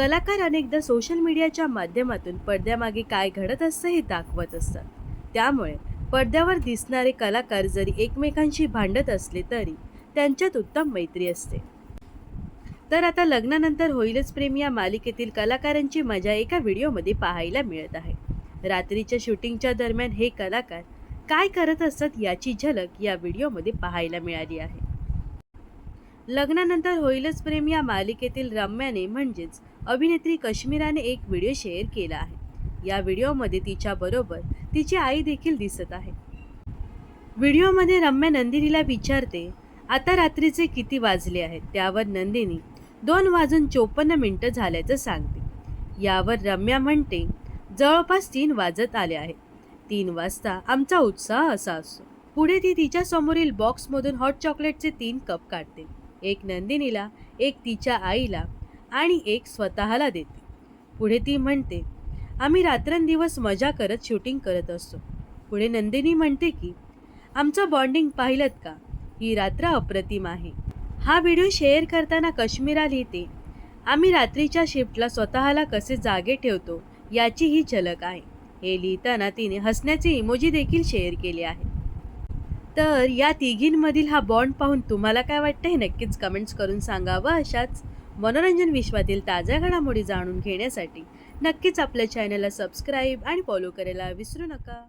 कलाकार अनेकदा सोशल मीडियाच्या माध्यमातून पडद्यामागे काय घडत असतं हे दाखवत असतात. त्यामुळे पडद्यावर दिसणारे कलाकार जरी एकमेकांशी भांडत असले तरी त्यांच्यात उत्तम मैत्री असते. तर आता लग्नानंतर होईलच प्रेम या मालिकेतील कलाकारांची मजा एका व्हिडिओमध्ये पाहायला मिळत आहे. रात्रीच्या शूटिंगच्या दरम्यान हे कलाकार काय करत असतात याची झलक या व्हिडिओमध्ये पाहायला मिळाली आहे. लग्नानंतर होईलच प्रेम या मालिकेतील रम्याने म्हणजेच अभिनेत्री कश्मीराने एक व्हिडिओ शेअर केला आहे. या व्हिडिओमध्ये तिच्याबरोबर तिची आई देखील दिसत आहे. व्हिडिओमध्ये रम्या नंदिनीला विचारते आता रात्रीचे किती वाजले आहेत? त्यावर नंदिनी दोन वाजून चोपन्न मिनटं झाल्याचं सांगते. यावर रम्या म्हणते जवळपास तीन वाजत आले आहेत. तीन वाजता आमचा उत्साह असा असतो. पुढे ती तिच्या समोरील बॉक्समधून हॉट चॉकलेटचे तीन कप काढते. एक नंदिनीला एक तिच्या आईला आणि एक स्वतःला देते. पुढे ती म्हणते आम्ही रात्रंदिवस मजा करत शूटिंग करत असतो. पुढे नंदिनी म्हणते की आमचं बॉन्डिंग पाहिलं का? ही रात्र अप्रतिम आहे. हा व्हिडिओ शेअर करताना कश्मीरा लिहिते आम्ही रात्रीच्या शिफ्टला स्वतःला कसे जागे ठेवतो याची ही झलक आहे. हे लिहिताना तिने हसण्याचे इमोजी देखील शेअर केले आहे तर या तिघींमधील हा बॉन्ड पाहून तुम्हाला काय वाटतं हे नक्कीच कमेंट्स करून सांगावं अशाच मनोरंजन विश्वातील ताज्या घडामोडी जाणून घेण्यासाठी. नक्कीच आपल्या चॅनलला सबस्क्राईब आणि फॉलो करायला विसरू नका.